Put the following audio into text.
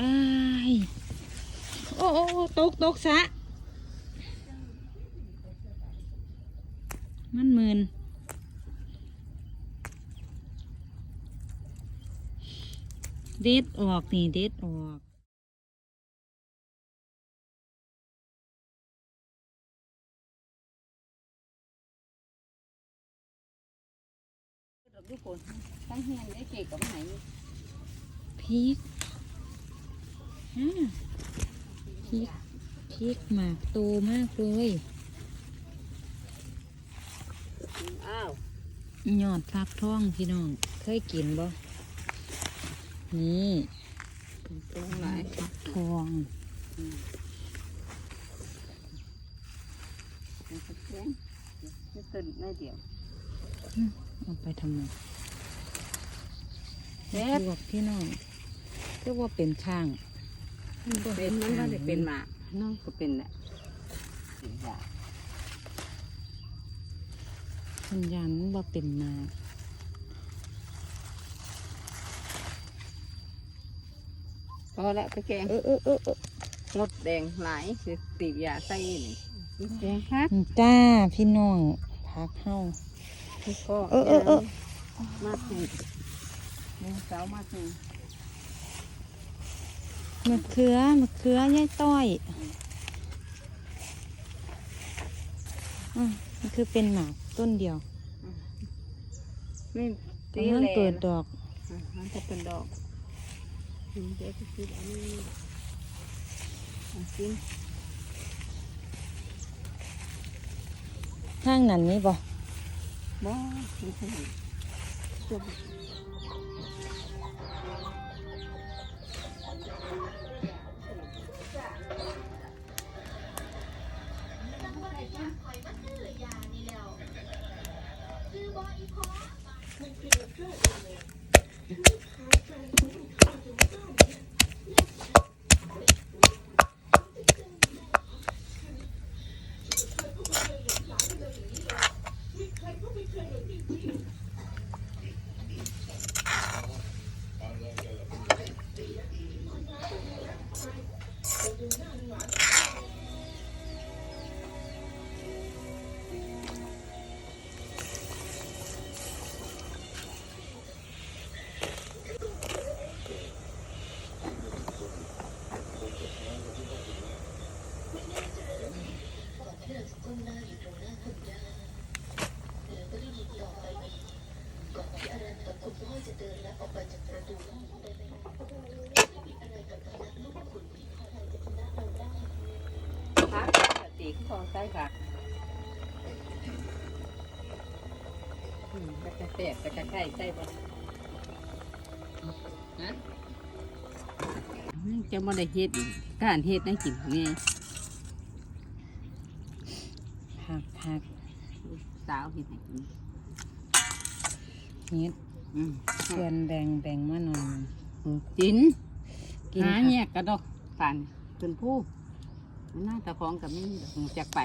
อ้ายโอ้โอ้โอ้ตกตกซะ มันมืนเด็ดออกนี่เด็ดออกทุกคนทั้งเฮียนได้เก่กับไหนพริกฮะ พริกพริกหมากโตมากเลยอ้าวยอดฟักทองพี่น้อง เคยกินบ่ นี่ตรงไหนฟักทองมันจะแข็งไม่ตื่นไม่เดียวเอาไปทำไมเฮ็ดลวกพี่น้องก็ว่าเป็นข้าง เป็นมันก็จะเป็นหมากน้องก็เป็นแหละเป็นยาสัญญาณว่าเป็นนาพอแล้วไปแกงเออเออเออเออมดแดงหลายสิตียาใส่นี่แกงครับจ้าพี่น้องพักเข้าก็เออเออเออมาถึงเนี่ยเสามาถึง มะเขือมะเขือยายต้อยอะมันคือเป็นหมากต้นเดียวไม่ตีกำลังแลเปิดนดอกอะมันจะเป็นดอกอืมเดี๋ยวจะคิดอันนี้อะกินข้างนั้นนี่บ่บ่ไม่ใช่จบ พั กตีข้องใส่ผักอืมก็จะแตกก็จะไข่ใส่บ่ฮะอืมจะมาได้เฮ็ดอีกการเฮ็ดให้กินไงผักผักสาวเฮ็ดให้กินเฮ็ดอืมส่วนแบ่งแบ่งมาหน่อยกินกินหาผักแยกกระดอกผ่านเป็นผู้ห น้าตะของกับมีดอกจากไป